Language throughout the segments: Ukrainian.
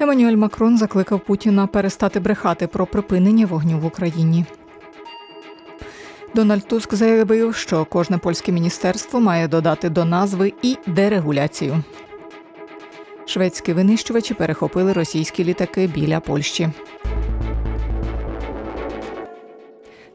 Еммануель Макрон закликав Путіна перестати брехати про припинення вогню в Україні. Дональд Туск заявив, що кожне польське міністерство має додати до назви і дерегуляцію. Шведські винищувачі перехопили російські літаки біля Польщі.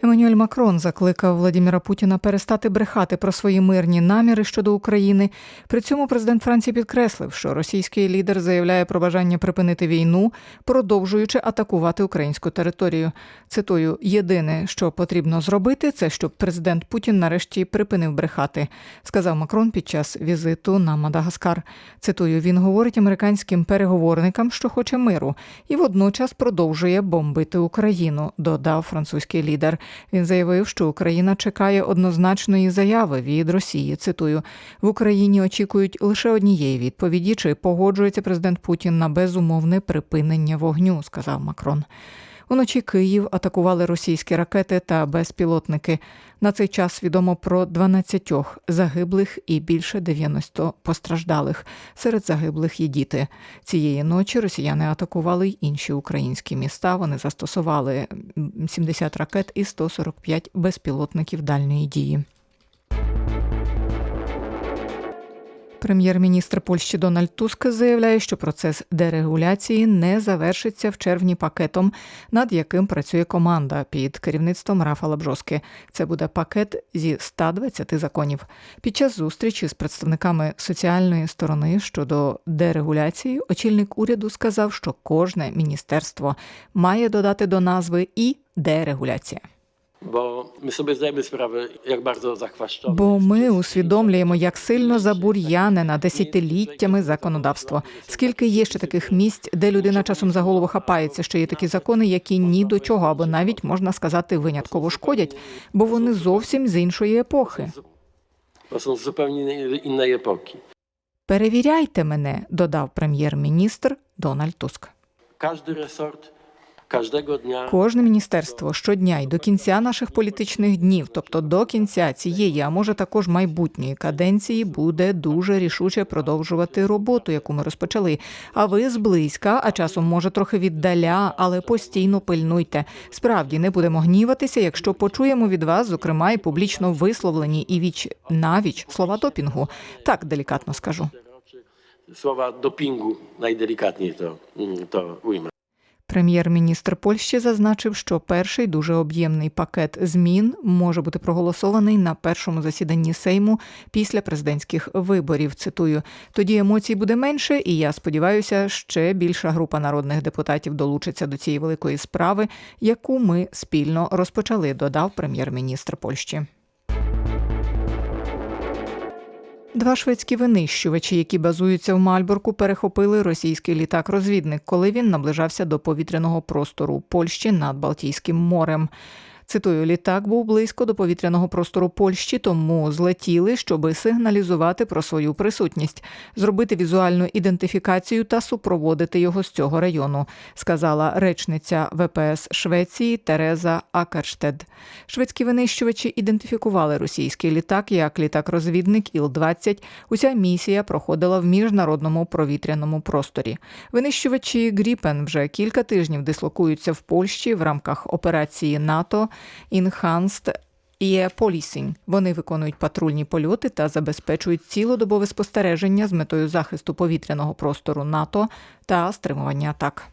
Еммануель Макрон закликав Владіміра Путіна перестати брехати про свої мирні наміри щодо України. При цьому президент Франції підкреслив, що російський лідер заявляє про бажання припинити війну, продовжуючи атакувати українську територію. Цитую: єдине, що потрібно зробити, це щоб президент Путін нарешті припинив брехати, сказав Макрон під час візиту на Мадагаскар. Цитую: він говорить американським переговорникам, що хоче миру, і водночас продовжує бомбити Україну. Додав французький лідер. Він заявив, що Україна чекає однозначної заяви від Росії. Цитую: в Україні очікують лише однієї відповіді, чи погоджується президент Путін на безумовне припинення вогню, сказав Макрон. Уночі Київ атакували російські ракети та безпілотники. На цей час відомо про 12 загиблих і більше 90 постраждалих. Серед загиблих є діти. Цієї ночі росіяни атакували й інші українські міста. Вони застосували 70 ракет і 145 безпілотників дальньої дії. Прем'єр-міністр Польщі Дональд Туск заявляє, що процес дерегуляції не завершиться в червні пакетом, над яким працює команда під керівництвом Рафала Бжоски. Це буде пакет зі 120 законів. Під час зустрічі з представниками соціальної сторони щодо дерегуляції очільник уряду сказав, що кожне міністерство має додати до назви і дерегуляція. Bo my sobie zdajemy sprawę, jak bardzo zachwaszczone. Бо ми усвідомлюємо, як сильно забур'янене десятиліттями законодавство. Скільки є ще таких місць, де людина часом за голову хапається, що є такі закони, які ні до чого, або навіть можна сказати винятково шкодять, бо вони зовсім з іншої епохи. Innej epoki. Перевіряйте мене, додав прем'єр-міністр Дональд Туск. Każdego dnia Кожне міністерство щодня й до кінця наших політичних днів, тобто до кінця цієї, а може також майбутньої каденції, буде дуже рішуче продовжувати роботу, яку ми розпочали. А ви зблизька, а часом може трохи віддаля, але постійно пильнуйте. Справді не будемо гніватися, якщо почуємо від вас, зокрема, і публічно висловлені і віч навіч слова допінгу. Так делікатно скажу. dopingu, najdelikatniej to, mm, to ujmę. Прем'єр-міністр Польщі зазначив, що перший дуже об'ємний пакет змін може бути проголосований на першому засіданні Сейму після президентських виборів. Цитую: тоді емоцій буде менше, і я сподіваюся, ще більша група народних депутатів долучиться до цієї великої справи, яку ми спільно розпочали. Додав прем'єр-міністр Польщі. Два шведські винищувачі, які базуються в Мальборку, перехопили російський літак-розвідник, коли він наближався до повітряного простору Польщі над Балтійським морем. Цитую, літак був близько до повітряного простору Польщі, тому злетіли, щоби сигналізувати про свою присутність, зробити візуальну ідентифікацію та супроводити його з цього району, сказала речниця ВПС Швеції Тереза Акерштед. Шведські винищувачі ідентифікували російський літак як літак-розвідник Іл-20. Уся місія проходила в міжнародному провітряному просторі. Винищувачі Гріпен вже кілька тижнів дислокуються в Польщі в рамках операції НАТО Enhanced Air Policing. Вони виконують патрульні польоти та забезпечують цілодобове спостереження з метою захисту повітряного простору НАТО та стримування атак.